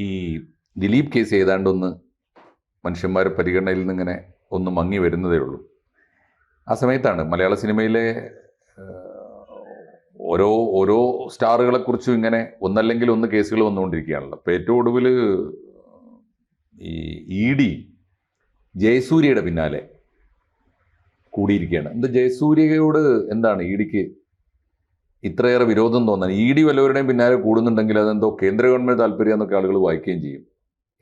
ഈ ദിലീപ് കേസ് ഏതാണ്ടൊന്ന് മനുഷ്യന്മാരെ പരിഗണനയിൽ നിന്നിങ്ങനെ ഒന്ന് മങ്ങി വരുന്നതേ ഉള്ളൂ. ആ സമയത്താണ് മലയാള സിനിമയിലെ ഓരോ ഓരോ സ്റ്റാറുകളെക്കുറിച്ചും ഇങ്ങനെ ഒന്നല്ലെങ്കിൽ ഒന്ന് കേസുകൾ വന്നുകൊണ്ടിരിക്കുകയാണല്ലോ. അപ്പോൾ ഏറ്റവും ഒടുവിൽ ഈ ഇ ഡി ജയസൂര്യയുടെ പിന്നാലെ കൂടിയിരിക്കുകയാണ്. എന്താ ജയസൂര്യയോട് എന്താണ് ഇ ഡിക്ക് ഇത്രയേറെ വിരോധം തോന്നാൻ ഇ ഡി വല്ലവരുടെയും പിന്നാലെ കൂടുന്നുണ്ടെങ്കിൽ അതെന്തോ കേന്ദ്ര ഗവൺമെന്റ് താല്പര്യം എന്നൊക്കെ ആളുകൾ വായിക്കുകയും ചെയ്യും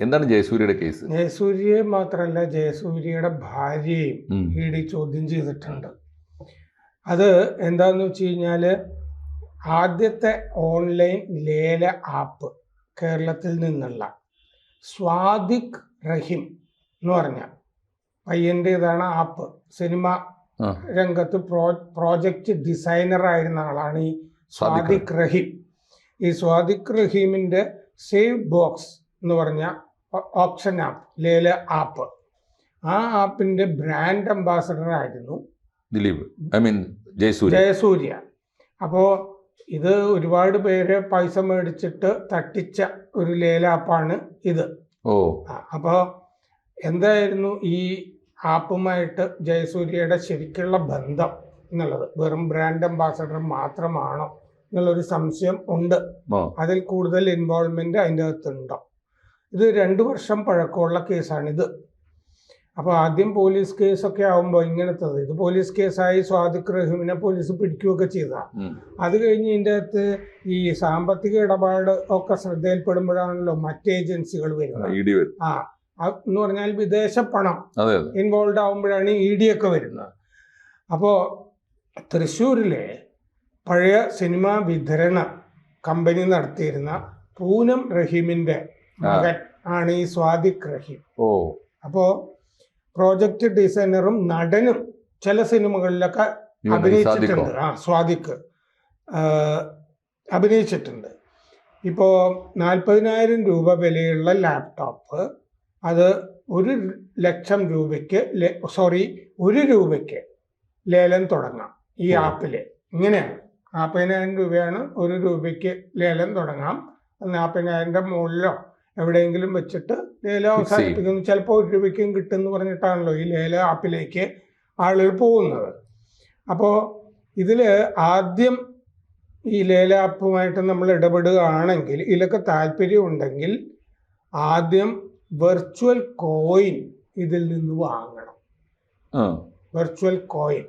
എന്താണ് ജയസൂര്യയുടെ കേസ് ജയസൂര്യയെ മാത്രമല്ല ജയസൂര്യയുടെ ഭാര്യയും. ഇ ഡി ചോദ്യം ചെയ്തിട്ടുണ്ട് അത് എന്താന്ന് വെച്ച് കഴിഞ്ഞാൽ ആദ്യത്തെ ഓൺലൈൻ ലേല ആപ്പ് കേരളത്തിൽ നിന്നുള്ള സ്വാദിഖ് റഹിം എന്ന് പറഞ്ഞ പയ്യന്റേതാണ് ആപ്പ് സിനിമ. രംഗത്ത് പ്രോ പ്രോജക്റ്റ് ഡിസൈനർ ആയിരുന്ന ആളാണ് ഈ സ്വാദിഖ് റഹീം. ഈ സ്വാദിഖ് റഹീമിന്റെ സേവ് ബോക്സ് എന്ന് പറഞ്ഞ ഓപ്ഷൻ ആപ്പ് ലേല ആപ്പ്. ആ ആപ്പിന്റെ ബ്രാൻഡ് അംബാസഡർ ആയിരുന്നു ദിലീപ് ഐ മീൻ ജയസൂര്യ. ജയസൂര്യ. അപ്പോൾ ഇത് ഒരുപാട് പേര് പൈസ മേടിച്ചിട്ട് തട്ടിച്ച ഒരു ലേലാപ്പാണ് ഇത്. ഓ. അപ്പോൾ എന്തായിരുന്നു ഈ ആപ്പുമായിട്ട് ജയസൂര്യയുടെ ശരിക്കുള്ള ബന്ധം എന്നുള്ളത് വെറും ബ്രാൻഡ് അംബാസഡർ മാത്രമാണോ എന്നുള്ളൊരു സംശയം ഉണ്ട്. അതിൽ കൂടുതൽ ഇൻവോൾവ്മെന്റ് അതിന്റെ അകത്തുണ്ടോ? ഇത് രണ്ടു വർഷം പഴക്കമുള്ള കേസാണിത് അപ്പോൾ ആദ്യം പോലീസ് കേസൊക്കെ ആകുമ്പോൾ ഇങ്ങനത്തത്. ഇത് പോലീസ് കേസായി സ്വാദിഖ് റഹീമിനെ പോലീസ് പിടിക്കുകയൊക്കെ ചെയ്തതാണ്. അത് കഴിഞ്ഞ് ഇതിന്റെ അകത്ത് ഈ സാമ്പത്തിക ഇടപാട് ഒക്കെ ശ്രദ്ധയിൽപ്പെടുമ്പോഴാണല്ലോ മറ്റ് ഏജൻസികൾ വരുന്നത്. ആ എന്ന് പറഞ്ഞാൽ വിദേശ പണം ഇൻവോൾവ് ആവുമ്പോഴാണ് ഇ ഡി ഒക്കെ വരുന്നത്. അപ്പോൾ തൃശ്ശൂരിലെ പഴയ സിനിമാ വിതരണ കമ്പനി നടത്തിയിരുന്ന പൂനം റഹീമിന്റെ മകൻ ആണ് ഈ സ്വാദിഖ് റഹീം. ഓ. അപ്പോ പ്രോജക്റ്റ് ഡിസൈനറും നടനും ചില സിനിമകളിലൊക്കെ അഭിനയിച്ചിട്ടുണ്ട്. ആ സ്വാദിഖ്. അഭിനയിച്ചിട്ടുണ്ട്. ഇപ്പോ നാൽപ്പതിനായിരം രൂപ വിലയുള്ള ലാപ്ടോപ്പ് അത് ഒരു ലക്ഷം രൂപയ്ക്ക് സോറി ഒരു രൂപയ്ക്ക് ലേലം തുടങ്ങാം ഈ ആപ്പിൽ ആപ്പിൽ ഇങ്ങനെയാണ്. നാൽപ്പതിനായിരം രൂപയാണ് ഒരു രൂപയ്ക്ക് ലേലം തുടങ്ങാം. നാൽപ്പതിനായിരന്റെ മുകളിലോ എവിടെയെങ്കിലും വെച്ചിട്ട് ലേലം. അവസാനിപ്പിക്കുന്നു. ചിലപ്പോൾ ഒരു രൂപയ്ക്കും കിട്ടുമെന്ന് പറഞ്ഞിട്ടാണല്ലോ ഈ ലേല ആപ്പിലേക്ക് ആളുകൾ പോകുന്നത്. അപ്പോൾ ഇതിൽ ആദ്യം ഈ ലേല ആപ്പുമായിട്ട് നമ്മൾ ഇടപെടുകയാണെങ്കിൽ ഇതിലൊക്കെ താല്പര്യം ഉണ്ടെങ്കിൽ ആദ്യം വെർച്വൽ കോയിൻ ഇതിൽ നിന്ന് വാങ്ങണം. വെർച്വൽ കോയിൻ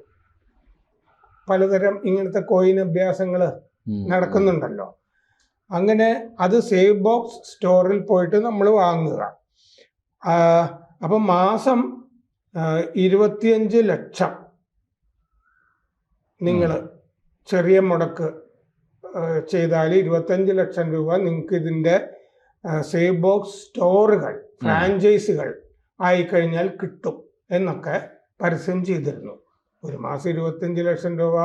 പലതരം ഇങ്ങനത്തെ കോയിൻ അഭ്യാസങ്ങൾ. നടക്കുന്നുണ്ടല്ലോ. അങ്ങനെ അത് സേവ് ബോക്സ് സ്റ്റോറിൽ പോയിട്ട് നമ്മൾ വാങ്ങുക. അപ്പൊ മാസം ഇരുപത്തിയഞ്ച് ലക്ഷം നിങ്ങൾ ചെറിയ മുടക്ക് ചെയ്താൽ ഇരുപത്തഞ്ച് ലക്ഷം രൂപ നിങ്ങൾക്ക് ഇതിന്റെ സേവ് ബോക്സ് സ്റ്റോറുകൾ ഫ്രാഞ്ചൈസികൾ ആയിക്കഴിഞ്ഞാൽ കിട്ടും എന്നൊക്കെ പരസ്യം ചെയ്തിരുന്നു. ഒരു മാസം ഇരുപത്തിയഞ്ച് ലക്ഷം രൂപ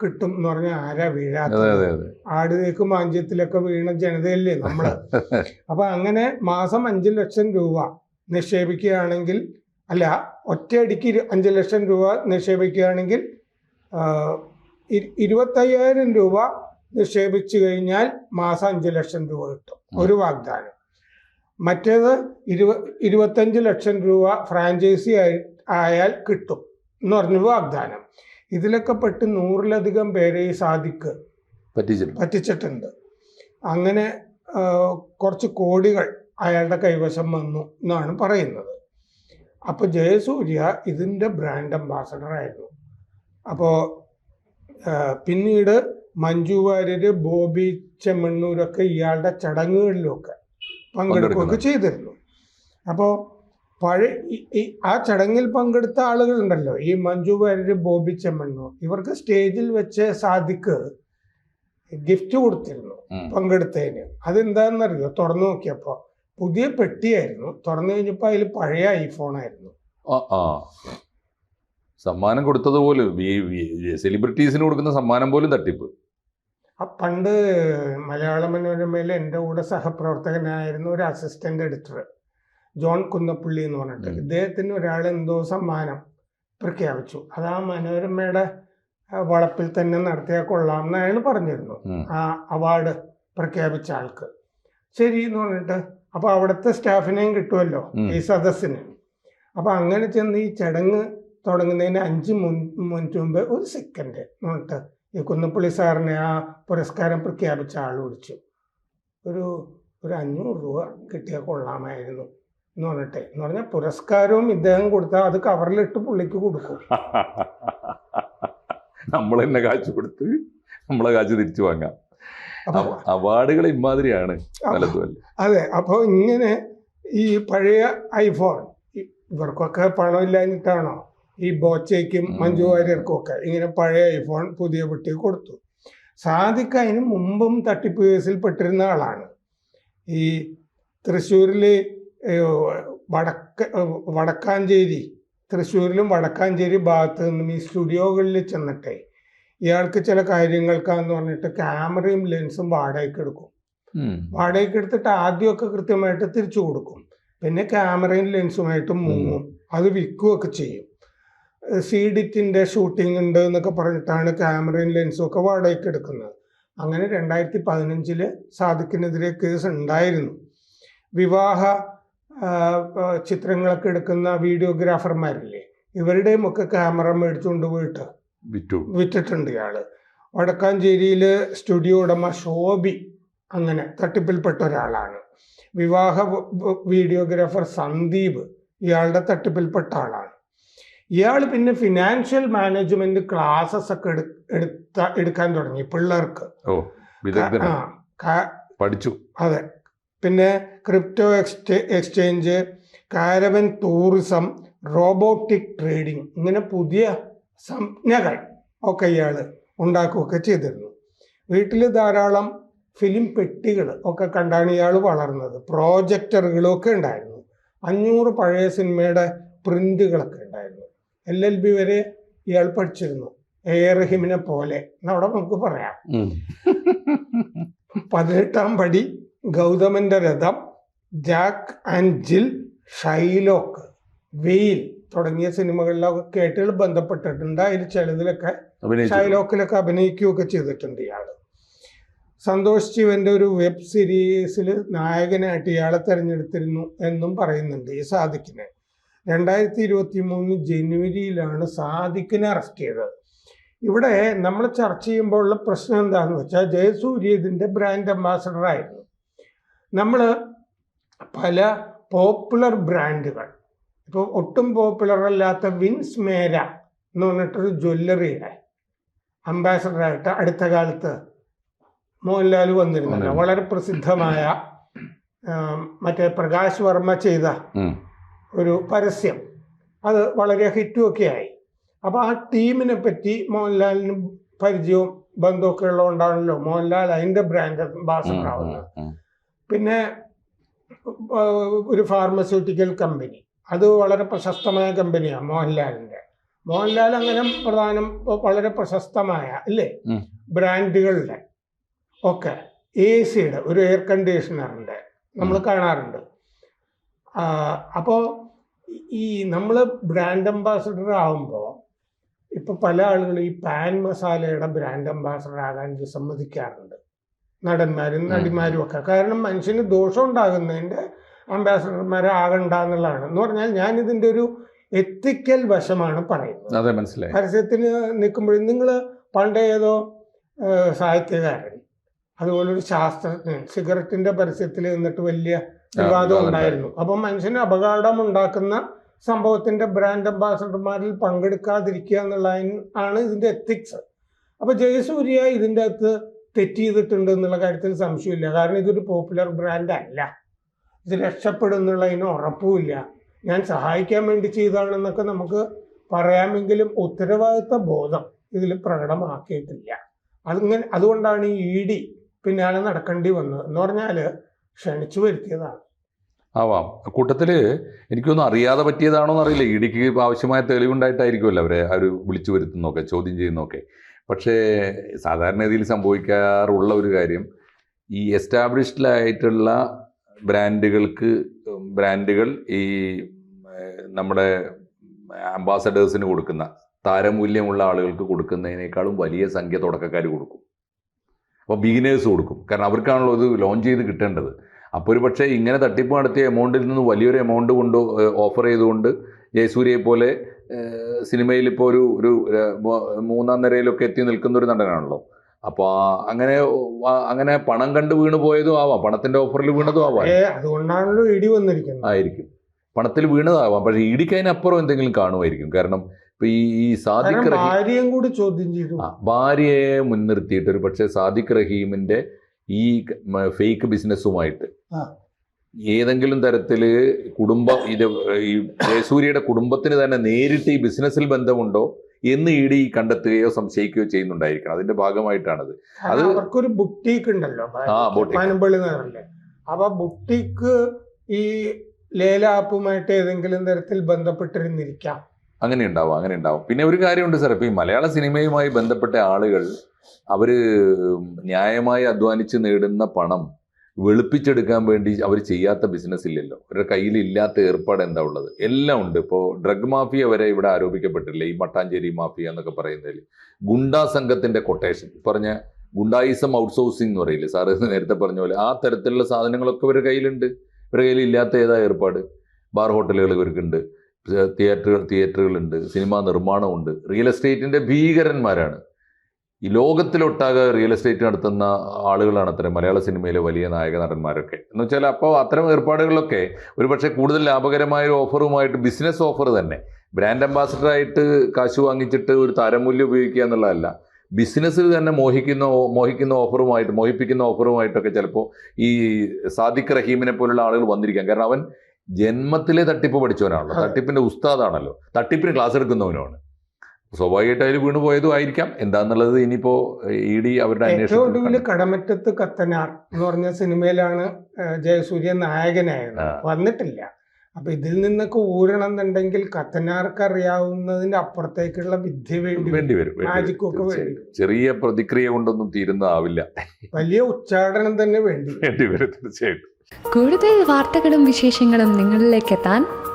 കിട്ടും എന്ന് പറഞ്ഞാൽ ആരാ വീഴാത്ത വീഴാത്തത് ആട് തേക്ക് മാഞ്ചത്തിലൊക്കെ വീണ ജനതയല്ലേ നമ്മൾ? അപ്പൊ അങ്ങനെ മാസം അഞ്ച് ലക്ഷം രൂപ നിക്ഷേപിക്കുകയാണെങ്കിൽ അല്ല ഒറ്റയടിക്ക് അഞ്ച് ലക്ഷം രൂപ നിക്ഷേപിക്കുകയാണെങ്കിൽ ഇരുപത്തയ്യായിരം രൂപ നിക്ഷേപിച്ചു കഴിഞ്ഞാൽ മാസം അഞ്ച് ലക്ഷം രൂപ കിട്ടും. ഒരു വാഗ്ദാനം. മറ്റേത് ഇരുപ ഇരുപത്തഞ്ച് ലക്ഷം രൂപ ഫ്രാഞ്ചൈസി ആയി ആയാൽ കിട്ടും എന്ന് പറഞ്ഞു വാഗ്ദാനം. ഇതിലൊക്കെ പെട്ട് നൂറിലധികം പേരെ ഈ സാധിക്ക് പറ്റിച്ചിട്ടുണ്ട്. പറ്റിച്ചിട്ടുണ്ട്. അങ്ങനെ കുറച്ച് കോടികൾ അയാളുടെ കൈവശം വന്നു എന്നാണ് പറയുന്നത്. അപ്പോൾ ജയസൂര്യ ഇതിന്റെ ബ്രാൻഡ് അംബാസഡർ ആയിരുന്നു. അപ്പോൾ പിന്നീട് മഞ്ജു വാര്യര് ബോബി ചെമ്മണ്ണൂരൊക്കെ ഇയാളുടെ ചടങ്ങുകളിലൊക്കെ പങ്കെടുക്കുകയൊക്കെ ചെയ്തിരുന്നു. അപ്പോൾ പഴയ ആ ചടങ്ങിൽ പങ്കെടുത്ത ആളുകളുണ്ടല്ലോ. ഈ മഞ്ജു വാര്യര് ബോബി ചെമ്മണ്ണൂർ ഇവർക്ക് സ്റ്റേജിൽ വെച്ച് സാധിക്ക് ഗിഫ്റ്റ് കൊടുത്തിരുന്നു. പങ്കെടുത്തതിന്. അതെന്താണെന്നറിയോ? തുറന്നു നോക്കിയപ്പോൾ പുതിയ പെട്ടിയായിരുന്നു. തുറന്നു കഴിഞ്ഞപ്പോൾ അതിൽ പഴയ ഐഫോൺ ആയിരുന്നു ആ ആ. സമ്മാനം കൊടുത്തതുപോലെ സെലിബ്രിറ്റീസിന് കൊടുക്കുന്ന സമ്മാനം പോലും തട്ടിപ്പ്. പണ്ട് മലയാള മനോരമയിൽ എന്റെ കൂടെ സഹപ്രവർത്തകനായിരുന്നു ഒരു അസിസ്റ്റന്റ് എഡിറ്റർ ജോൺ കുന്നപ്പള്ളി എന്ന് പറഞ്ഞിട്ട്. ഇദ്ദേഹത്തിന് ഒരാൾ എന്തോ സമ്മാനം പ്രഖ്യാപിച്ചു. അത് ആ മനോരമയുടെ വളപ്പിൽ തന്നെ നടത്തിയാൽ കൊള്ളാം എന്ന് അയാൾ പറഞ്ഞിരുന്നു ആ അവാർഡ് പ്രഖ്യാപിച്ച ആൾക്ക്. ശരി എന്ന് പറഞ്ഞിട്ട് അപ്പോൾ അവിടുത്തെ സ്റ്റാഫിനെയും കിട്ടുമല്ലോ ഈ സദസ്സിന്. അപ്പോൾ അങ്ങനെ ചെന്ന് ഈ ചടങ്ങ് തുടങ്ങുന്നതിന് അഞ്ച് മുൻ മുമ്പ് ഒരു സെക്കൻഡ് എന്നിട്ട് ഈ കുന്നപ്പള്ളി സാറിനെ ആ പുരസ്കാരം പ്രഖ്യാപിച്ച ആൾ വിളിച്ചു. ഒരു ഒരു അഞ്ഞൂറ് രൂപ കിട്ടിയാൽ കൊള്ളാമായിരുന്നു എന്ന് പറഞ്ഞിട്ട്. എന്ന് പറഞ്ഞാൽ പുരസ്കാരവും ഇദ്ദേഹം കൊടുത്താൽ അത് കവറിലിട്ട് പുള്ളിക്ക് കൊടുക്കും. നമ്മൾ തന്നെ കാശ് കൊടുത്ത് നമ്മളെ കാശ് തിരിച്ചു വാങ്ങാം. അവാർഡുകൾ ഇമാതിരിയാണ് അതെ അപ്പോൾ ഇങ്ങനെ ഈ പഴയ ഐഫോൺ ഇവർക്കൊക്കെ പണം പണമില്ലാഞ്ഞിട്ടാണോ? ഈ ബോച്ചയ്ക്കും മഞ്ജു വാര്യർക്കും ഒക്കെ ഇങ്ങനെ പഴയ ഐഫോൺ പുതിയ പെട്ടി കൊടുത്തു. സാദിഖ് അതിന് മുമ്പും തട്ടിപ്പ് കേസിൽ പെട്ടിരുന്ന ആളാണ്. ഈ തൃശ്ശൂരിൽ വടക്ക വടക്കാഞ്ചേരി തൃശ്ശൂരിലും വടക്കാഞ്ചേരി ഭാഗത്ത് നിന്നും ഈ സ്റ്റുഡിയോകളിൽ ചെന്നിട്ടേ ഇയാൾക്ക് ചില കാര്യങ്ങൾക്കാന്ന് പറഞ്ഞിട്ട് ക്യാമറയും ലെൻസും വാടകയ്ക്ക് എടുക്കും. വാടകയ്ക്ക് എടുത്തിട്ട് ആദ്യമൊക്കെ കൃത്യമായിട്ട് തിരിച്ചു കൊടുക്കും. പിന്നെ ക്യാമറയും ലെൻസുമായിട്ട് മുങ്ങും. അത് വിൽക്കുകയൊക്കെ ചെയ്യും. സീഡിറ്റിന്റെ ഷൂട്ടിംഗ് ഉണ്ട് എന്നൊക്കെ പറഞ്ഞിട്ടാണ് ക്യാമറയും ലെൻസും ഒക്കെ വാടകയ്ക്ക് എടുക്കുന്നത്. അങ്ങനെ രണ്ടായിരത്തി പതിനഞ്ചിൽ സാദിഖിനെതിരെ കേസ് ഉണ്ടായിരുന്നു. വിവാഹ ചിത്രങ്ങളൊക്കെ എടുക്കുന്ന വീഡിയോഗ്രാഫർമാരില്ലേ ഇവരുടെയും ഒക്കെ ക്യാമറ മേടിച്ചുകൊണ്ട് പോയിട്ട് വിറ്റു. വിറ്റിട്ടുണ്ട് ഇയാൾ. വടക്കാഞ്ചേരിയിൽ സ്റ്റുഡിയോ ഉടമ ശോഭി അങ്ങനെ തട്ടിപ്പിൽപ്പെട്ട ഒരാളാണ്. വിവാഹ വീഡിയോഗ്രാഫർ സന്ദീപ് ഇയാളുടെ തട്ടിപ്പിൽപ്പെട്ട ആളാണ്. ഇയാൾ പിന്നെ ഫിനാൻഷ്യൽ മാനേജ്മെന്റ് ക്ലാസ്സസ് ഒക്കെ എടുത്ത എടുക്കാൻ തുടങ്ങി പിള്ളേർക്ക്. പഠിച്ചു. അതെ. പിന്നെ crypto എക്സ്റ്റേ exchange caravan tourism robotic trading ഇങ്ങനെ പുതിയ സംജ്ഞകൾ ഒക്കെ ഇയാൾ ഉണ്ടാക്കുകയൊക്കെ ചെയ്തിരുന്നു. വീട്ടിൽ ധാരാളം ഫിലിം പെട്ടികൾ ഒക്കെ കണ്ടാണ് ഇയാൾ വളർന്നത്. പ്രോജക്ടറുകളൊക്കെ ഉണ്ടായിരുന്നു. അഞ്ഞൂറ് പഴയ സിനിമയുടെ പ്രിന്റുകളൊക്കെ എൽ എൽ ബി വരെ ഇയാൾ പഠിച്ചിരുന്നു. എ എ റഹീമിനെ പോലെ. എന്നവിടെ നമുക്ക് പറയാം. പതിനെട്ടാം പടി ഗൗതമന്റെ രഥം ജാക്ക് ആൻഡ് ജിൽ ഷൈലോക്ക്. വെയിൽ തുടങ്ങിയ സിനിമകളിലൊക്കെ കേട്ടുകൾ ബന്ധപ്പെട്ടിട്ടുണ്ട്. അതിൽ ചിലതിലൊക്കെ ഷൈലോക്കിലൊക്കെ അഭിനയിക്കുകയൊക്കെ ചെയ്തിട്ടുണ്ട് ഇയാൾ. സന്തോഷ് ശിവന്റെ ഒരു വെബ് സീരീസിൽ നായകനായിട്ട് ഇയാളെ തെരഞ്ഞെടുത്തിരുന്നു എന്നും പറയുന്നുണ്ട് ഈ സാദിഖിനെ രണ്ടായിരത്തി ഇരുപത്തി മൂന്ന് ജനുവരിയിലാണ് സാദിഖിനെ അറസ്റ്റ് ചെയ്തത് ഇവിടെ നമ്മൾ ചർച്ച ചെയ്യുമ്പോഴുള്ള പ്രശ്നം എന്താണെന്ന് വെച്ചാൽ ജയസൂര്യ ഇതിന്റെ ബ്രാൻഡ് അംബാസഡർ ആയിരുന്നു നമ്മൾ പല പോപ്പുലർ ബ്രാൻഡുകൾ ഇപ്പോൾ ഒട്ടും പോപ്പുലർ അല്ലാത്ത വിൻസ് മേര എന്ന് പറഞ്ഞിട്ടൊരു ജ്വല്ലറിയുടെ അംബാസഡറായിട്ട് അടുത്ത കാലത്ത് മോഹൻലാൽ വന്നിരുന്നല്ലോ വന്നിരുന്നു. വളരെ പ്രസിദ്ധമായ മറ്റേ പ്രകാശ് വർമ്മ ചെയ്ത. ഒരു പരസ്യം. അത് വളരെ ഹിറ്റുമൊക്കെ ആയി അപ്പോൾ ആ ടീമിനെ പറ്റി മോഹൻലാലിന് പരിചയവും ബന്ധമൊക്കെ ഉള്ളതുകൊണ്ടാണല്ലോ മോഹൻലാൽ അതിന്റെ ബ്രാൻഡ്. അംബാസഡർ ആവുന്നത്. പിന്നെ ഒരു ഫാർമസ്യൂട്ടിക്കൽ കമ്പനി അത് വളരെ പ്രശസ്തമായ കമ്പനിയാണ് മോഹൻലാലിന്റെ മോഹൻലാൽ അങ്ങനെ പ്രധാനം വളരെ പ്രശസ്തമായ അല്ലേ. ബ്രാൻഡുകളുടെ ഒക്കെ. എ സിയുടെ ഒരു എയർ കണ്ടീഷണറിന്റെ നമ്മൾ കാണാറുണ്ട്. അപ്പോൾ ഈ നമ്മൾ ബ്രാൻഡ് അംബാസഡർ ആകുമ്പോൾ ഇപ്പൊ പല ആളുകളും ഈ പാൻ മസാലയുടെ ബ്രാൻഡ് അംബാസഡർ ആകാൻ വിസമ്മതിക്കാറുണ്ട് നടന്മാരും. നടിമാരും ഒക്കെ. കാരണം മനുഷ്യന് ദോഷം ഉണ്ടാകുന്നതിന്റെ അംബാസഡർമാരാകണ്ട എന്നുള്ളതാണ്. എന്ന് പറഞ്ഞാൽ ഞാൻ ഇതിന്റെ ഒരു എത്തിക്കൽ വശമാണ് പറയുന്നത്. പരസ്യത്തിന് നിൽക്കുമ്പോഴും നിങ്ങൾ പണ്ട് ഏതോ സാഹിത്യകാരൻ അതുപോലെ ഒരു ശാസ്ത്രജ്ഞൻ സിഗരറ്റിന്റെ പരസ്യത്തിൽ നിന്നിട്ട് വലിയ വിവാദം ഉണ്ടായിരുന്നു. അപ്പൊ മനുഷ്യന് അപകടം ഉണ്ടാക്കുന്ന സംഭവത്തിന്റെ ബ്രാൻഡ് അംബാസഡർമാരിൽ പങ്കെടുക്കാതിരിക്കുക എന്നുള്ള ആണ് ഇതിന്റെ എത്തിക്സ് അപ്പൊ ജയസൂര്യ ഇതിന്റെ അകത്ത് തെറ്റ് ചെയ്തിട്ടുണ്ട് എന്നുള്ള കാര്യത്തിൽ സംശയമില്ല. കാരണം ഇതൊരു പോപ്പുലർ ബ്രാൻഡ് അല്ല. ഇത് രക്ഷപ്പെടും എന്നുള്ളതിന് ഉറപ്പുമില്ല. ഞാൻ സഹായിക്കാൻ വേണ്ടി ചെയ്താണെന്നൊക്കെ നമുക്ക് പറയാമെങ്കിലും ഉത്തരവാദിത്ത ബോധം ഇതിൽ പ്രകടമാക്കിയിട്ടില്ല. അതിങ്ങനെ അതുകൊണ്ടാണ് ഈ ഇ ഡി പിന്നാലെ നടക്കേണ്ടി വന്നത്. എന്ന് പറഞ്ഞാൽ ക്ഷണിച്ചു വരുത്തിയതാണ്. ആവാം. കൂട്ടത്തിൽ എനിക്കൊന്നും അറിയാതെ പറ്റിയതാണോ എന്നറിയില്ല. ഇടിക്ക് ആവശ്യമായ തെളിവുണ്ടായിട്ടായിരിക്കുമല്ലോ അവരെ അവർ വിളിച്ചു വരുത്തുന്നൊക്കെ ചോദ്യം ചെയ്യുന്നൊക്കെ പക്ഷേ സാധാരണഗതിയിൽ സംഭവിക്കാറുള്ള ഒരു കാര്യം ഈ എസ്റ്റാബ്ലിഷ്ഡായിട്ടുള്ള ബ്രാൻഡുകൾക്ക് ബ്രാൻഡുകൾ ഈ നമ്മുടെ അംബാസഡേഴ്സിന് കൊടുക്കുന്ന താരമൂല്യമുള്ള ആളുകൾക്ക് കൊടുക്കുന്നതിനേക്കാളും വലിയ സംഖ്യ തുടക്കക്കാർ കൊടുക്കും. അപ്പോൾ ബിഗിനേഴ്സ് കൊടുക്കും. കാരണം അവർക്കാണല്ലോ ഇത് ലോഞ്ച് ചെയ്ത് കിട്ടേണ്ടത്. അപ്പോൾ ഒരു പക്ഷേ ഇങ്ങനെ തട്ടിപ്പ് നടത്തിയ എമൗണ്ടിൽ നിന്ന് വലിയൊരു എമൗണ്ട് കൊണ്ട് ഓഫർ ചെയ്തുകൊണ്ട് ജയസൂര്യയെ പോലെ സിനിമയിൽ ഇപ്പോൾ ഒരു ഒരു മൂന്നാം നിരയിലൊക്കെ എത്തി നിൽക്കുന്ന ഒരു നടനാണല്ലോ. അപ്പോൾ അങ്ങനെ അങ്ങനെ പണം കണ്ട് വീണ് പോയതും ആവാം. പണത്തിന്റെ ഓഫറിൽ വീണതും ആവാം. അതുകൊണ്ടാണല്ലോ ഇടി വന്നിരിക്കുന്നത്. ആയിരിക്കും. പണത്തിൽ വീണതാവാം. പക്ഷേ ഇടിക്ക് അതിനപ്പുറം എന്തെങ്കിലും കാണുമായിരിക്കും. കാരണം ഇപ്പൊ ഈ സാദിഖ് റഹീം ഭാര്യയും കൂടി ചോദ്യം ചെയ്തു. ഭാര്യയെ മുൻനിർത്തിയിട്ട് ഒരു പക്ഷേ സാദിഖ് റഹീമിന്റെ ഈ ഫേക്ക് ബിസിനസ്സുമായിട്ട് ഏതെങ്കിലും തരത്തിൽ കുടുംബ ഇത് ഈ ജയസൂര്യയുടെ കുടുംബത്തിന് തന്നെ നേരിട്ട് ഈ ബിസിനസ്സിൽ ബന്ധമുണ്ടോ എന്ന് ഇ ഡി കണ്ടെത്തുകയോ സംശയിക്കുകയോ ചെയ്യുന്നുണ്ടായിരിക്കണം. അതിന്റെ ഭാഗമായിട്ടാണത്. അത് അവർക്കൊരു ബുട്ടീക്ക് ഉണ്ടല്ലോ. അപ്പൊ ബുട്ടീക്ക് ഈ ലേലാപ്പുമായിട്ട് ഏതെങ്കിലും തരത്തിൽ ബന്ധപ്പെട്ടിരുന്നിരിക്കാം. അങ്ങനെ ഉണ്ടാവും അങ്ങനെ ഉണ്ടാവും പിന്നെ ഒരു കാര്യമുണ്ട് സാർ ഇപ്പൊ ഈ മലയാള സിനിമയുമായി ബന്ധപ്പെട്ട ആളുകൾ അവർ ന്യായമായി അധ്വാനിച്ച് നേടുന്ന പണം വെളുപ്പിച്ചെടുക്കാൻ വേണ്ടി അവർ ചെയ്യാത്ത ബിസിനസ് ഇല്ലല്ലോ. അവരുടെ കയ്യിൽ ഇല്ലാത്ത ഏർപ്പാട് എന്താ ഉള്ളത്? എല്ലാം ഉണ്ട്. ഇപ്പോൾ ഡ്രഗ് മാഫിയ വരെ ഇവിടെ ആരോപിക്കപ്പെട്ടില്ലേ ഈ മട്ടാഞ്ചേരി മാഫിയ എന്നൊക്കെ പറയുന്നതിൽ ഗുണ്ടാ സംഘത്തിന്റെ കൊട്ടേഷൻ പറഞ്ഞ ഗുണ്ടായിസം ഔട്ട്സോഴ്സിംഗ് എന്ന് പറയില്ലേ? സാറ് നേരത്തെ പറഞ്ഞ പോലെ ആ തരത്തിലുള്ള സാധനങ്ങളൊക്കെ ഇവരുടെ കയ്യിലുണ്ട്. ഇവരുടെ കയ്യിൽ ഇല്ലാത്ത ഏതാ ഏർപ്പാട്? ബാർ ഹോട്ടലുകൾ ഇവർക്കുണ്ട്. തിയേറ്ററുകൾ തിയേറ്ററുകളുണ്ട് സിനിമാ നിർമ്മാണമുണ്ട്. റിയൽ എസ്റ്റേറ്റിന്റെ ഭീകരന്മാരാണ്. ഈ ലോകത്തിലൊട്ടാകെ റിയൽ എസ്റ്റേറ്റ് നടത്തുന്ന ആളുകളാണ് അത്തരം മലയാള സിനിമയിലെ വലിയ നായക നടന്മാരൊക്കെ. എന്ന് വെച്ചാൽ അപ്പോൾ അത്തരം ഏർപ്പാടുകളിലൊക്കെ ഒരുപക്ഷെ കൂടുതൽ ലാഭകരമായ ഒരു ഓഫറുമായിട്ട് ബിസിനസ് ഓഫർ തന്നെ. ബ്രാൻഡ് അംബാസഡറായിട്ട് കാശ് വാങ്ങിച്ചിട്ട് ഒരു താരമൂല്യം ഉപയോഗിക്കുക എന്നുള്ളതല്ല. ബിസിനസ്സിൽ തന്നെ മോഹിക്കുന്ന മോഹിക്കുന്ന ഓഫറുമായിട്ട് മോഹിപ്പിക്കുന്ന ഓഫറുമായിട്ടൊക്കെ ചിലപ്പോൾ ഈ സാദിഖ് റഹീമിനെ പോലുള്ള ആളുകൾ വന്നിരിക്കാം. കാരണം അവൻ ജന്മത്തിലെ തട്ടിപ്പ് പഠിച്ചവനാണല്ലോ. തട്ടിപ്പിന്റെ ഉസ്താദാണല്ലോ. തട്ടിപ്പിന് ക്ലാസ് എടുക്കുന്നവനുമാണ്. സ്വാഭാവികമായിട്ട് അതിൽ വീണ് പോയതും ആയിരിക്കാം. എന്താന്നുള്ളത് ഇനിയിപ്പോ ഇ ഡി അവരുടെ ഏറ്റവും ഒടുവിൽ കടമറ്റത്ത് കത്തനാർ എന്ന് പറഞ്ഞ സിനിമയിലാണ് ജയസൂര്യ നായകനായത്. വന്നിട്ടില്ല. അപ്പൊ ഇതിൽ നിന്നൊക്കെ ഊരണം എന്നുണ്ടെങ്കിൽ കത്തനാർക്ക് അറിയാവുന്നതിന്റെ അപ്പുറത്തേക്കുള്ള വിദ്യ വേണ്ടി വേണ്ടി വരും വേണ്ടി വരും. മാജിക്കും ഒക്കെ വേണ്ടി ചെറിയ പ്രതിക്രിയ കൊണ്ടൊന്നും തീരുന്നതാവില്ല വലിയ ഉച്ചാടനം തന്നെ വേണ്ടി. വേണ്ടി വരും തീർച്ചയായിട്ടും. കൂടുതൽ വാർത്തകളും വിശേഷങ്ങളും നിങ്ങളിലേക്ക് എത്താൻ